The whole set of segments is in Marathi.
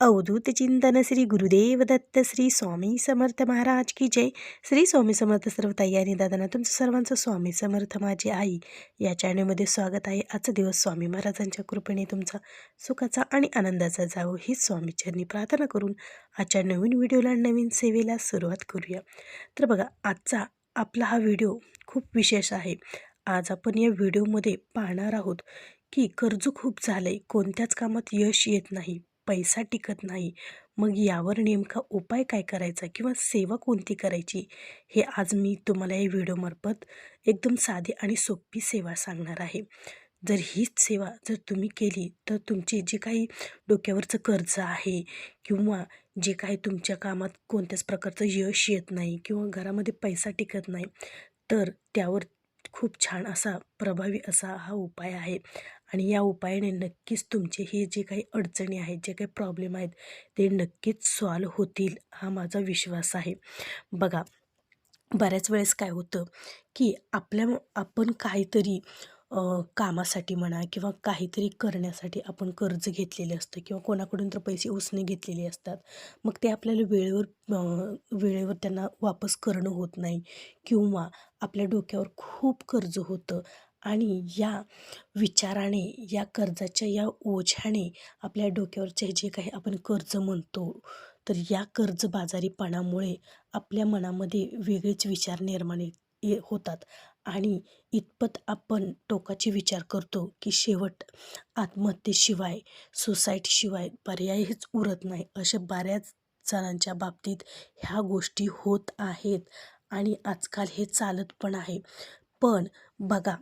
अवधूत चिंतन श्री गुरुदेव दत्त श्री स्वामी समर्थ महाराज की जय. श्री स्वामी समर्थ सर्व ताई आणि दादांना तुमचं सर्वांचं स्वामी समर्थ माझी आई. या चॅनलमध्ये स्वागत आहे. आजचा दिवस स्वामी महाराजांच्या कृपेने तुमचा सुखाचा आणि आनंदाचा जावो ही स्वामीचरणी प्रार्थना करून आजच्या नवीन व्हिडिओला नवीन सेवेला सुरुवात करूया. तर बघा आजचा आपला हा व्हिडिओ खूप विशेष आहे. आज आपण या व्हिडिओमध्ये पाहणार आहोत की कर्ज खूप झालं आहे कोणत्याच कामात यश येत नाही. पैसा टिकत नाही. मग यावर नेमका उपाय काय करायचा किंवा सेवा कोणती करायची? हे आज मी तुम्हाला या व्हिडिओमार्फत एकदम साधी आणि सोपी सेवा सांगणार आहे. जर हीच सेवा जर तुम्ही केली तर तुमची जे काही डोक्यावरचं कर्ज आहे किंवा जे काही तुमच्या कामात कोणत्याच प्रकारचं यश येत नाही किंवा घरामध्ये पैसा टिकत नाही तर त्यावर खूप छान असा प्रभावी असा हा उपाय आहे. आणि या उपायाने नक्कीच तुमचे हे जे काही अडचणी आहेत जे काही प्रॉब्लेम आहेत ते नक्कीच सॉल्व होतील हा माझा विश्वास आहे. बघा बऱ्याच वेळेस काय होतं की आपल्या आपण काहीतरी कामासाठी म्हणा किंवा काहीतरी करण्यासाठी आपण कर्ज घेतलेले असतं किंवा कोणाकडून तर पैसे उसने घेतलेले असतात मग ते आपल्याला वेळेवर वेळेवर त्यांना वापस करणं होत नाही किंवा आपल्या डोक्यावर खूप कर्ज होतं. आणि या विचाराने या कर्जाच्या या ओझ्याने आपल्या डोक्यावरचे जे काही आपण कर्ज म्हणतो तर या कर्जबाजारीपणामुळे आपल्या मनामध्ये वेगळेच विचार निर्माण होतात. आणि इतपत आपण टोकाचे विचार करतो की शेवट आत्महत्येशिवाय सोसायटीशिवाय पर्यायच उरत नाही अशा बऱ्याच जणांच्या बाबतीत ह्या गोष्टी होत आहेत आणि आजकाल हे चालत पण आहे. पण बघा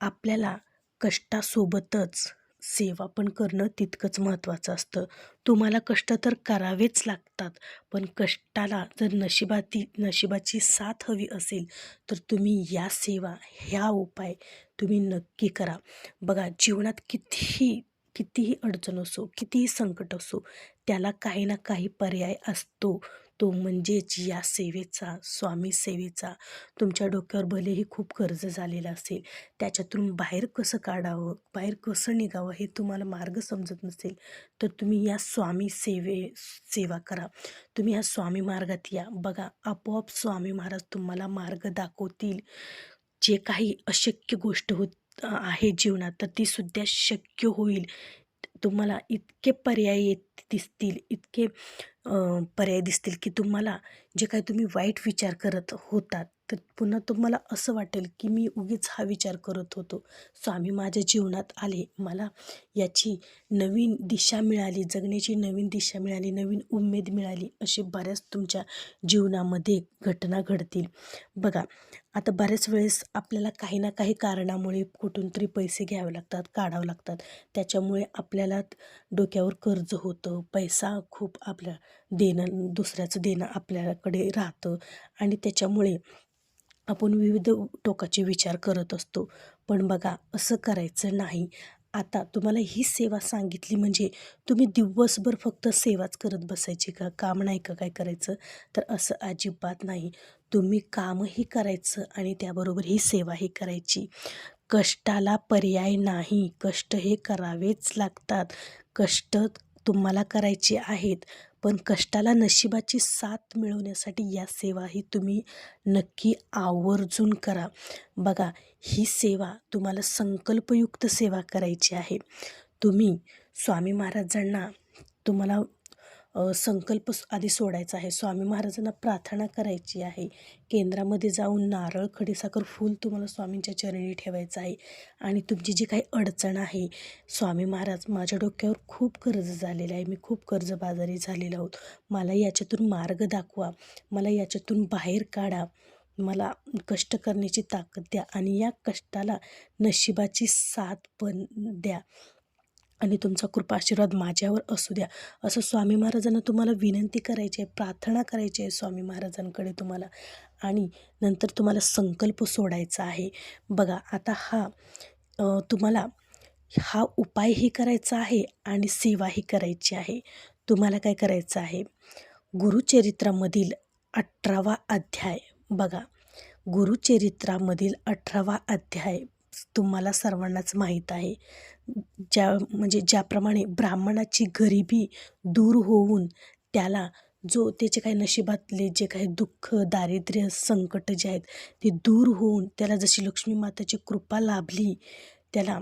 आपल्याला कष्टासोबतच सेवा पण करणं तितकंच महत्त्वाचं असतं. तुम्हाला कष्ट तर करावेच लागतात पण कष्टाला जर नशिबाती नशिबाची साथ हवी असेल तर तुम्ही या सेवा ह्या उपाय तुम्ही नक्की करा. बघा जीवनात कितीही कितीही अडचण असो कितीही संकट असो त्याला काही ना काही पर्याय असतो. तो म्हणजेच या सेवेचा स्वामी सेवेचा तुमच्या डोक्यावर भलेही खूप कर्ज झालेलं असेल त्याच्यातून बाहेर कसं काढावं बाहेर कसं निघावं हे तुम्हाला मार्ग समजत नसेल तर तुम्ही या स्वामी सेवे सेवा करा. तुम्ही या स्वामी मार्गात या. बघा आपोआप स्वामी महाराज तुम्हाला मार्ग दाखवतील. जे काही अशक्य गोष्ट होत आहे जीवनात तर ती सुद्धा शक्य होईल. तुम्हाला इतके पर्याय येत दिसतील इतके पर्याय दिसतील की तुम्हाला जे काही तुम्ही वाईट विचार करत होतात तर पुन्हा तुम्हाला असं वाटेल की मी उगीच हा विचार करत होतो. स्वामी माझ्या जीवनात आले. मला याची नवीन दिशा मिळाली जगण्याची नवीन दिशा मिळाली नवीन उमेद मिळाली असे बऱ्याच तुमच्या जीवनामध्ये घटना घडतील. बघा आता बऱ्याच वेळेस आपल्याला काही ना काही कारणामुळे कुठून तरी पैसे घ्यावे लागतात काढावं लागतात. त्याच्यामुळे आपल्याला डोक्यावर कर्ज होतं पैसा खूप आपल्या देणं दुसऱ्याचं देणं आपल्याकडे राहतं आणि त्याच्यामुळे आपण विविध टोकाचे विचार करत असतो. पण बघा असं करायचं नाही. आता तुम्हाला ही सेवा सांगितली म्हणजे तुम्ही दिवसभर फक्त सेवाच करत बसायची का? काम नाही का काय करायचं? तर असं अजिबात नाही. तुम्ही कामही करायचं आणि त्याबरोबर ही सेवाही करायची. कष्टाला पर्याय नाही. कष्ट हे करावेच लागतात. कष्ट तुम्हाला करायचे आहेत. पण कष्टाला नशिबाची साथ मिळवण्यासाठी या सेवा ही तुम्ही नक्की आवर्जून करा. बघा ही सेवा तुम्हाला संकल्पयुक्त सेवा करायची आहे. तुम्ही स्वामी महाराजांना तुम्हाला संकल्प आधी सोडायचा आहे. स्वामी महाराजांना प्रार्थना करायची आहे. केंद्रामध्ये जाऊन नारळ खडीसाखर फूल तुम्हाला स्वामींच्या चरणी ठेवायचं आहे. आणि तुमची जी काही अडचण आहे स्वामी महाराज माझ्या डोक्यावर खूप कर्ज झालेलं आहे. मी खूप कर्जबाजारी झालेलो आहोत. मला याच्यातून मार्ग दाखवा. मला याच्यातून बाहेर काढा. मला कष्ट करण्याची ताकद द्या आणि या कष्टाला नशिबाची साथ पण द्या. आणि तुमचा कृपा आशीर्वाद माझ्यावर असू द्या. असं स्वामी महाराजांना तुम्हाला विनंती करायची आहे प्रार्थना करायची आहे स्वामी महाराजांकडे तुम्हाला. आणि नंतर तुम्हाला संकल्प सोडायचा आहे. बघा आता हा तुम्हाला हा उपायही करायचा आहे आणि सेवाही करायची आहे. तुम्हाला काय करायचं आहे? गुरुचरित्रामधील अठरावा अध्याय बघा. गुरुचरित्रामधील अठरावा अध्याय तुम्हाला सर्वांनाच माहीत आहे. ज्या म्हणजे ज्याप्रमाणे ब्राह्मणाची गरिबी दूर होऊन त्याला जो त्याचे काही नशिबातले जे काही दुःख दारिद्र्य संकट जे आहेत ते दूर होऊन त्याला जशी लक्ष्मी माताची कृपा लाभली त्याला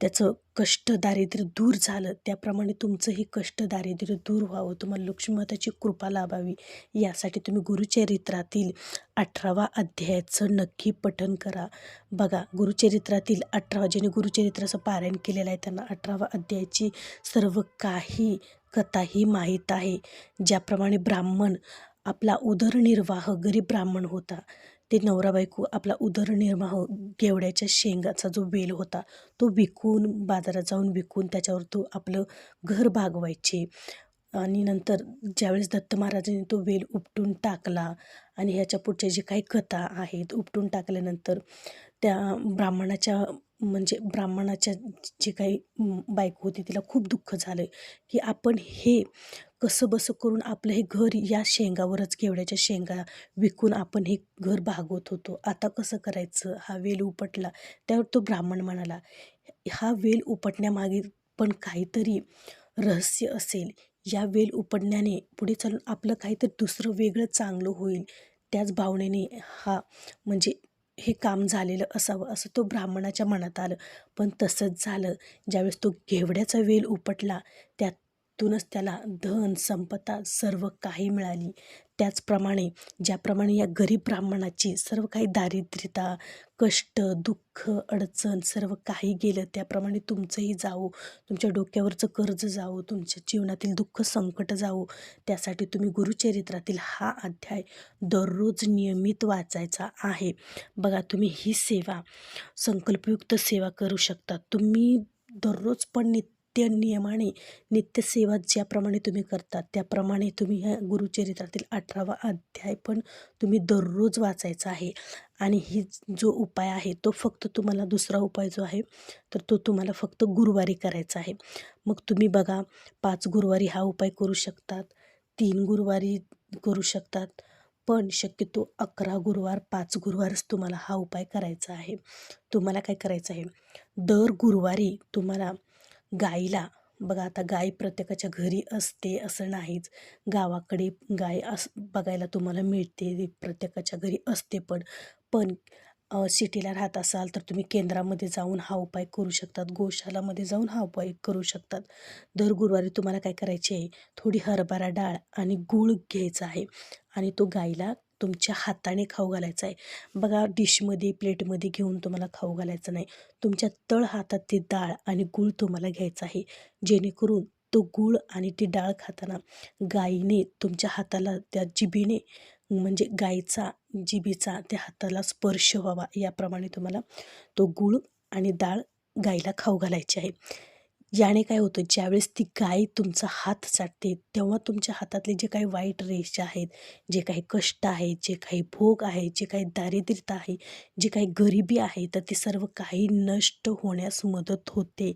त्याचं कष्ट दारिद्र्य दूर झालं त्याप्रमाणे तुमचंही कष्ट दारिद्र्य दूर व्हावं. तुम्हाला लक्ष्मीमाताची कृपा लाभावी. यासाठी तुम्ही गुरुचरित्रातील अठरावा अध्यायाचं नक्की पठन करा. बघा गुरुचरित्रातील अठरावा ज्याने गुरुचरित्राचं पारायण केलेलं आहे त्यांना अठरावा अध्यायाची सर्व काही कथा ही माहीत आहे. ज्याप्रमाणे ब्राह्मण आपला उदरनिर्वाह गरीब ब्राह्मण होता. ते नवरा बायको आपला उदरनिर्वाह गेवड्याच्या शेंगाचा जो वेल होता तो विकून बाजारात जाऊन विकून त्याच्यावर तो आपलं घर भागवायचे आणि नंतर ज्यावेळेस दत्त महाराजांनी तो वेल उपटून टाकला आणि ह्याच्या पुढच्या जे काही कथा आहेत उपटून टाकल्यानंतर त्या ब्राह्मणाच्या म्हणजे ब्राह्मणाच्या जे काही बायको होती तिला खूप दुःख झालं की आपण हे कसं बसं करून आपलं हे घर या शेंगावरच घेवड्याच्या शेंगा विकून आपण हे घर भागवत होतो. आता कसं करायचं? हा वेल उपटला. त्यावर तो ब्राह्मण म्हणाला हा वेल उपटण्यामागे पण काहीतरी रहस्य असेल. या वेल उपटण्याने पुढे चालून आपलं काहीतरी दुसरं वेगळं चांगलं होईल. त्याच भावनेने हा म्हणजे हे काम झालेलं असावं. असं तो ब्राह्मणाच्या मनात आलं. पण तसंच झालं. ज्यावेळेस तो घेवड्याचा वेल उपटला त्यात त्यातूनच त्याला धन संपदा सर्व काही मिळाली. त्याचप्रमाणे ज्याप्रमाणे या गरीब ब्राह्मणाची सर्व काही दारिद्र्यता कष्ट दुःख अडचण सर्व काही गेलं त्याप्रमाणे तुमचंही जावो. तुमच्या डोक्यावरचं कर्ज जावो. तुमच्या जीवनातील दुःख संकट जावो. त्यासाठी तुम्ही गुरुचरित्रातील हा अध्याय दररोज नियमित वाचायचा आहे. बघा तुम्ही ही सेवा संकल्पयुक्त सेवा करू शकता. तुम्ही दररोज पण नित्य नियमाने नित्यसेवा ज्याप्रमाणे तुम्ही करता त्याप्रमाणे तुम्ही ह्या गुरुचरित्रातील अठरावा अध्याय पण तुम्ही दररोज वाचायचा आहे. आणि ही जो उपाय आहे तो फक्त तुम्हाला दुसरा उपाय जो आहे तर तो तुम्हाला फक्त गुरुवारी करायचा आहे. मग तुम्ही बघा पाच गुरुवारी हा उपाय करू शकतात तीन गुरुवारी करू शकतात पण शक्यतो अकरा गुरुवार पाच गुरुवारच तुम्हाला हा उपाय करायचा आहे. तुम्हाला काय करायचं आहे? दर गुरुवारी तुम्हाला गाईला. बघा आता गाय प्रत्येकाच्या घरी असते असं नाहीच. गावाकडे गाय अस बघायला तुम्हाला मिळते प्रत्येकाच्या घरी असते पण पण सिटीला राहत असाल तर तुम्ही केंद्रामध्ये जाऊन हा उपाय करू शकतात गोशालामध्ये जाऊन हा उपाय करू शकतात. दर गुरुवारी तुम्हाला काय करायचे आहे? थोडी हरभरा डाळ आणि गूळ घ्यायचा आहे आणि तो गाईला तुमच्या हाताने खाऊ घालायचा आहे. बघा डिशमध्ये प्लेटमध्ये घेऊन तुम्हाला खाऊ घालायचं नाही. तुमच्या तळ हातात ती डाळ आणि गूळ तुम्हाला घ्यायचा आहे. जेणेकरून तो गूळ आणि ती डाळ खाताना गाईने तुमच्या हाताला त्या जिभेने म्हणजे गाईचा जिभेचा त्या हाताला स्पर्श व्हावा. याप्रमाणे तुम्हाला तो गूळ आणि डाळ गाईला खाऊ घालायची आहे. याने काय होतं ज्यावेळेस ती गाय तुमचा हात चाटते तेव्हा तुमच्या हातातले जे काही वाईट रेषा आहेत जे काही कष्ट आहेत जे काही भोग आहे जे काही दारिद्र्यता आहे जे काही गरिबी आहे तर ते सर्व काही नष्ट होण्यास मदत होते.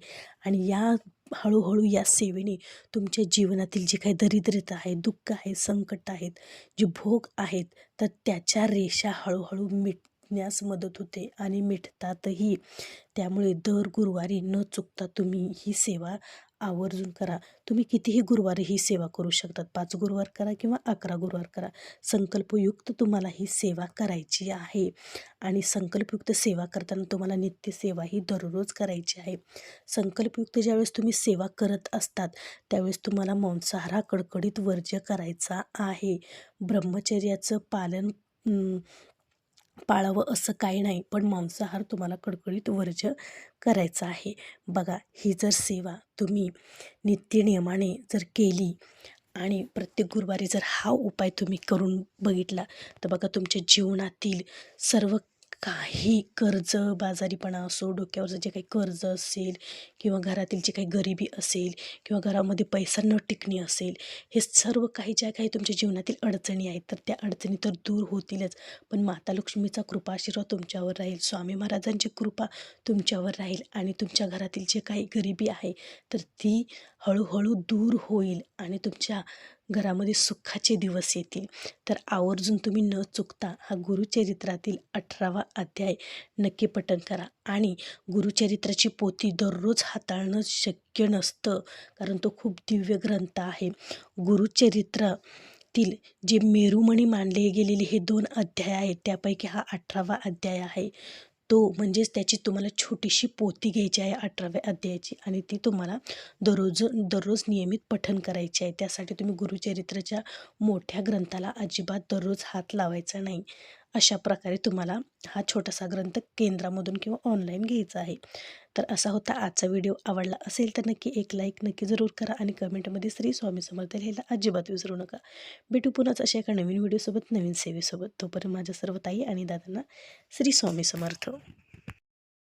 आणि या हळूहळू या सेवेने तुमच्या जीवनातील जे काही दरिद्रता आहे दुःख आहे संकट आहेत जे भोग आहेत तर त्याच्या रेषा हळूहळू मिट मिटण्यास मदत होते आणि मिटतातही. त्यामुळे दर गुरुवारी न चुकता तुम्ही ही सेवा आवर्जून करा. तुम्ही कितीही गुरुवारी ही सेवा करू शकतात. पाच गुरुवार करा किंवा अकरा गुरुवार करा. संकल्पयुक्त तुम्हाला ही सेवा करायची आहे. आणि संकल्पयुक्त सेवा करताना तुम्हाला नित्यसेवा ही दररोज करायची आहे. संकल्पयुक्त ज्यावेळेस तुम्ही सेवा करत असतात त्यावेळेस तुम्हाला मांसाहार कडकडीत वर्ज्य करायचा आहे. ब्रह्मचर्याचं पालन पाळावं असं काही नाही पण मांसाहार तुम्हाला कडकडीत वर्ज करायचा आहे. बघा ही जर सेवा तुम्ही नित्यनियमाने जर केली आणि प्रत्येक गुरुवारी जर हा उपाय तुम्ही करून बघितला तर बघा तुमच्या जीवनातील सर्व काही कर्ज बाजारीपणा असो डोक्यावरचं जे काही कर्ज असेल किंवा घरातील जे काही गरिबी असेल किंवा घरामध्ये पैसा न टिकणे असेल हे सर्व काही ज्या काही तुमच्या जीवनातील अडचणी आहेत तर त्या अडचणी तर दूर होतीलच. पण माता लक्ष्मीचा कृपा आशीर्वाद तुमच्यावर राहील स्वामी महाराजांची कृपा तुमच्यावर राहील आणि तुमच्या घरातील जे काही गरिबी आहे तर ती हळूहळू दूर होईल आणि तुमच्या घरामध्ये सुखाचे दिवस येतील. तर आवर्जून तुम्ही न चुकता हा गुरुचरित्रातील अठरावा अध्याय नक्की पठण करा. आणि गुरुचरित्राची पोती दररोज हाताळणं शक्य नसतं कारण तो खूप दिव्य ग्रंथ आहे. गुरुचरित्रातील जे मेरुमणी मानले गेलेले हे दोन अध्याय आहेत त्यापैकी हा अठरावा अध्याय आहे. तो म्हणजेच त्याची तुम्हाला छोटीशी पोती घ्यायची आहे अठराव्या अध्यायाची. आणि ती तुम्हाला दररोज दररोज नियमित पठन करायची आहे. त्यासाठी तुम्ही गुरुचरित्राच्या मोठ्या ग्रंथाला अजिबात दररोज हात लावायचा नाही. अशा प्रकारे तुम्हाला हा छोटासा ग्रंथ केंद्रामधून किंवा ऑनलाईन घ्यायचा आहे. तर असा होता आजचा व्हिडिओ आवडला असेल तर नक्की एक लाईक नक्की जरूर करा आणि कमेंटमध्ये श्री स्वामी समर्थ लिहायला अजिबात विसरू नका. भेटू पुन्हाच अशा एका नवीन व्हिडिओसोबत नवीन सेवेसोबत. तोपर्यंत माझ्या सर्व ताई आणि दादांना श्री स्वामी समर्थ.